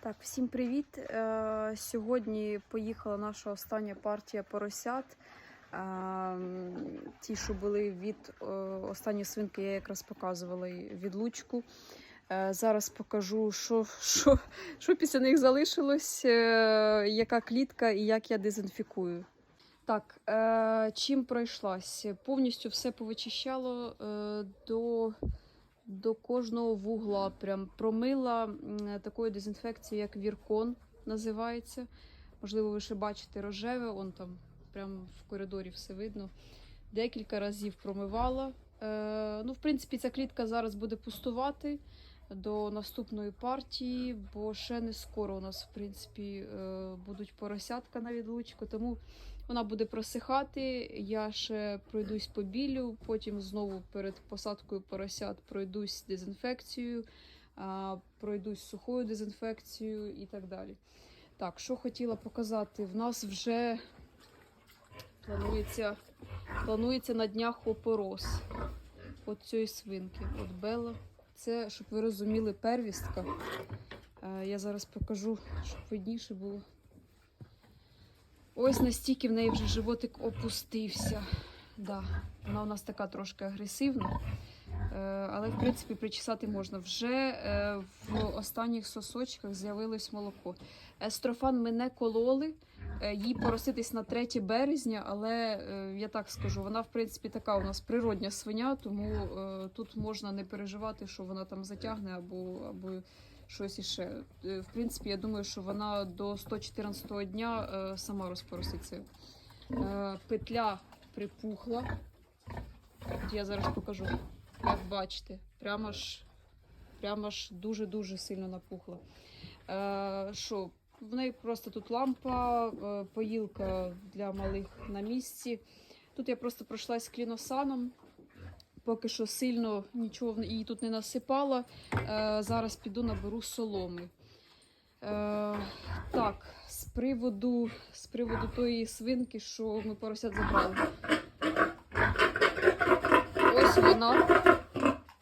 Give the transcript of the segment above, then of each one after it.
Так, всім привіт. Е, Сьогодні поїхала наша остання партія поросят. Е, Ті, що були від е, останньої свинки, я якраз показувала відлучку. Зараз покажу, що, що, що після них залишилось, яка клітка і як я дезінфікую. Так, чим пройшлась? Повністю все повичищало до до кожного вугла. Прям промила такою дезінфекцією, як Віркон називається. Можливо, ви ще бачите рожеве, он там прямо в коридорі все видно. Декілька разів промивала. Е, ну, в принципі, ця клітка зараз буде пустувати до наступної партії, бо ще не скоро у нас, в принципі, е, будуть поросятка на відлучку. Тому вона буде просихати. Я ще пройдусь по білю, потім знову перед посадкою поросят пройдусь дезінфекцією, пройдусь сухою дезінфекцією і так далі. Так, що хотіла показати, в нас вже планується, планується на днях опорос от цієї свинки, от Бела. Це, щоб ви розуміли, первістка. Е, Я зараз покажу, щоб видніше було. Ось настільки в неї вже животик опустився. Да, вона у нас така трошки агресивна. Е, але, в принципі, причесати можна. Вже е, в останніх сосочках з'явилось молоко. Естрофан ми не кололи. Е, їй пороситись на 3 березня, але я так скажу, вона, в принципі, така у нас природня свиня, тому тут можна не переживати, що вона там затягне або, або щось іще. Е, В принципі, я думаю, що вона до 114 дня е, сама розпороситься. Е, Петля припухла. От я зараз покажу. Як бачите, прямо ж, прямо ж дуже-дуже сильно напухла. Що, в неї просто тут лампа, поїлка для малих на місці. Тут я просто пройшлась кліносаном. Поки що сильно нічого її тут не насипала. Е, зараз піду наберу соломи. Е, так, з приводу, з приводу тої свинки, що ми поросят забрали. Ось вона.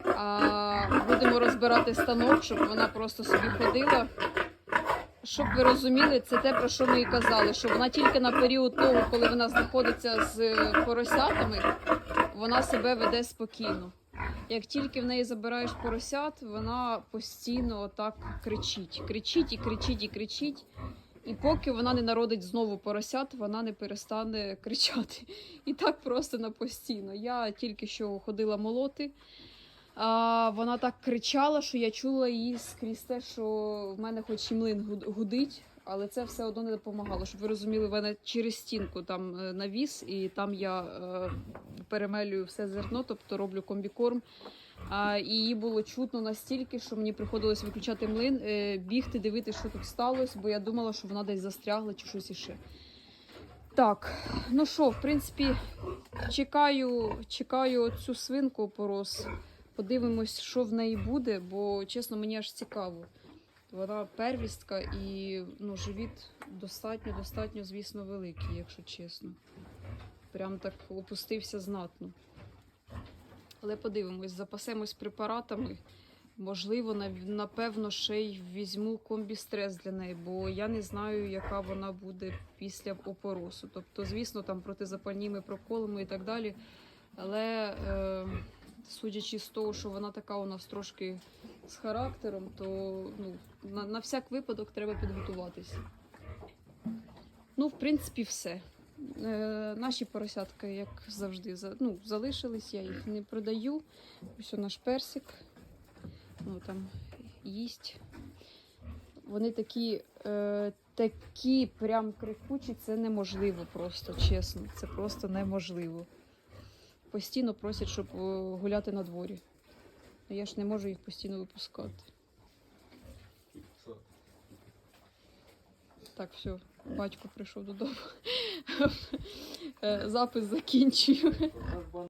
А, будемо розбирати станок, щоб вона просто собі ходила. Щоб ви розуміли, це те, про що ми і казали, що вона тільки на період того, коли вона знаходиться з е, поросятами, вона себе веде спокійно. Як тільки в неї забираєш поросят, вона постійно отак кричить. Кричить і кричить і кричить. І поки вона не народить знову поросят, вона не перестане кричати. І так просто на постійно. Я тільки що ходила молоти. А, вона так кричала, що я чула її скрізь те, що в мене хоч і млин гудить, але це все одно не допомагало. Щоб ви розуміли, в мене через стінку там е, навіс, і там я е, перемелюю все зерно, тобто роблю комбікорм. А, і її було чутно настільки, що мені приходилось виключати млин, е, бігти, дивитися, що тут сталося, бо я думала, що вона десь застрягла чи щось іще. Так, ну що, в принципі, чекаю, чекаю цю свинку порос. Подивимось, що в неї буде, бо чесно, мені аж цікаво. Вона первістка і ну, живіт достатньо, достатньо, звісно, великий, якщо чесно. Прям так опустився знатно. Але подивимось, запасемось препаратами. Можливо, напевно, ще й візьму комбістрес для неї, бо я не знаю, яка вона буде після опоросу. Тобто, звісно, там протизапальні ми проколимо і так далі. Але е, судячи з того, що вона така у нас трошки з характером, то ну, на, на всяк випадок треба підготуватись. Ну, в принципі, все. Е, наші поросятка, як завжди, за, ну, залишились, я їх не продаю. Ось наш персик. Ну, там їсть. Вони такі, е, такі прям крикучі, це неможливо просто, чесно. Це просто неможливо. Постійно просять, щоб е, гуляти на дворі. Ну, Я ж не можу їх постійно випускати. Так, все, батько прийшов додому. Е, Запис закінчую.